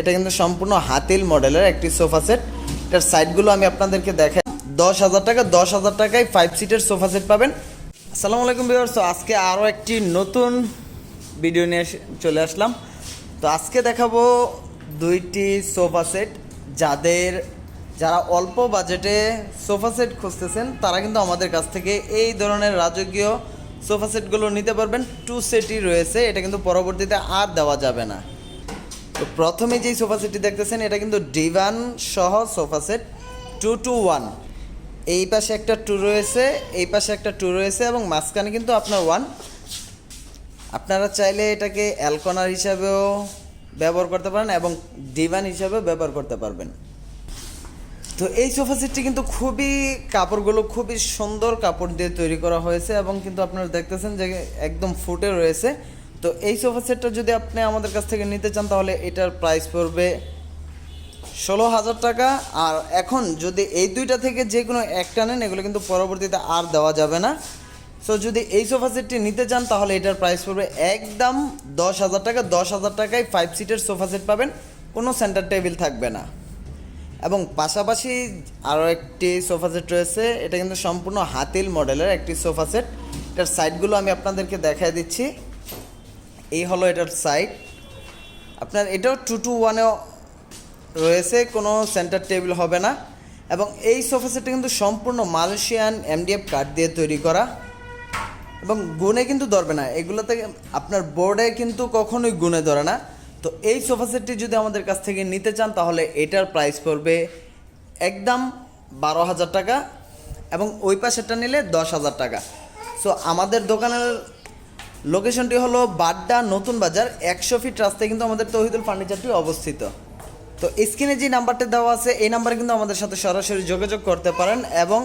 এটা কিন্তু সম্পূর্ণ হাতিল মডেলের একটি সোফা সেট। এটার সাইডগুলো আমি আপনাদেরকে দেখাই। দশ হাজার টাকা, দশ হাজার টাকায় ফাইভ সিটের সোফা সেট পাবেন। আসসালামু আলাইকুম তো আজকে আরও একটি নতুন ভিডিও নিয়ে চলে আসলাম। তো আজকে দেখাবো দুইটি সোফা সেট। যাদের, যারা অল্প বাজেটে সোফা সেট খুঁজতেছেন, তারা কিন্তু আমাদের কাছ থেকে এই ধরনের রাজকীয় সোফা সেটগুলো নিতে পারবেন। টু সেটই রয়েছে, এটা কিন্তু পরবর্তীতে আর দেওয়া যাবে না। তো প্রথমে যেই সোফা সেটটি দেখতেছেন, এটা কিন্তু ডিভান সহ sofa set two two one এই পাশে একটা টু রয়েছে, এই পাশে একটা টু রয়েছে এবং মাঝখানে কিন্তু আপনার ওয়ান আপনারা চাইলে এটাকে অ্যালকনার হিসাবেও ব্যবহার করতে পারেন এবং ডিভান হিসাবেও ব্যবহার করতে পারবেন। তো এই সোফা সেটটি কিন্তু খুবই কাপড়গুলো খুবই সুন্দর কাপড় দিয়ে তৈরি করা হয়েছে এবং কিন্তু আপনারা দেখতেছেন যে একদম ফুটে রয়েছে। তো এই সোফা সেটটা যদি আপনি আমাদের কাছ থেকে নিতে চান, তাহলে এটার প্রাইস পড়বে ষোলো হাজার টাকা। আর এখন যদি এই দুইটা থেকে যে কোনো একটা নেন, এগুলো কিন্তু পরবর্তীতে আর দেওয়া যাবে না। সো যদি এই সোফা সেটটি নিতে চান, তাহলে এটার প্রাইস পড়বে একদম দশ হাজার টাকা। দশ হাজার টাকায় ফাইভ সিটের সোফা সেট পাবেন, কোনো সেন্টার টেবিল থাকবে না। এবং পাশাপাশি আরও একটি সোফা সেট রয়েছে, এটা কিন্তু সম্পূর্ণ হাতিল মডেলের একটি সোফা সেট এটার সাইডগুলো আমি আপনাদেরকে দেখাই দিচ্ছি। এই হলো এটার সাইড আপনার এটাও টু টু ওয়ানেও রয়েছে, কোনো সেন্টার টেবিল হবে না। এবং এই সোফা সেটটা কিন্তু সম্পূর্ণ মালয়েশিয়ান এমডিএফ কাঠ দিয়ে তৈরি করা। এবং গুণে কিন্তু ধরবে না। এগুলোতে আপনার বোর্ডে কিন্তু কখনোই গুণে ধরে না। তো এই সোফা সেটটি যদি আমাদের কাছ থেকে নিতে চান, তাহলে এটার প্রাইস পড়বে একদম বারো হাজার টাকা এবং ওই পাশেরটা নিলে দশ হাজার টাকা। সো আমাদের দোকানের লোকেশনটি হলো বাড্ডা নতুন বাজার একশো ফিট রাস্তায় কিন্তু আমাদের তহিদুল ফার্নিচারটি অবস্থিত। তো স্ক্রিনে যে নাম্বারটা দেওয়া আছে, এই নাম্বারে কিন্তু আমাদের সাথে সরাসরি যোগাযোগ করতে পারেন এবং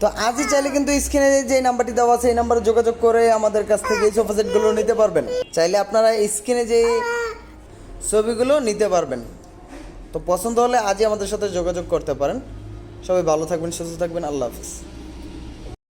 তো আজই চাইলে কিন্তু স্ক্রিনে যে নাম্বারটি দেওয়া আছে, এই নাম্বারে যোগাযোগ করে আমাদের কাছ থেকে এই সোফা সেটগুলো নিতে পারবেন। চাইলে আপনারা স্ক্রিনে যে ছবিগুলো নিতে পারবেন। তো পছন্দ হলে আজই আমাদের সাথে যোগাযোগ করতে পারেন। সবাই ভালো থাকবেন, সুস্থ থাকবেন, আল্লাহ হাফিজ।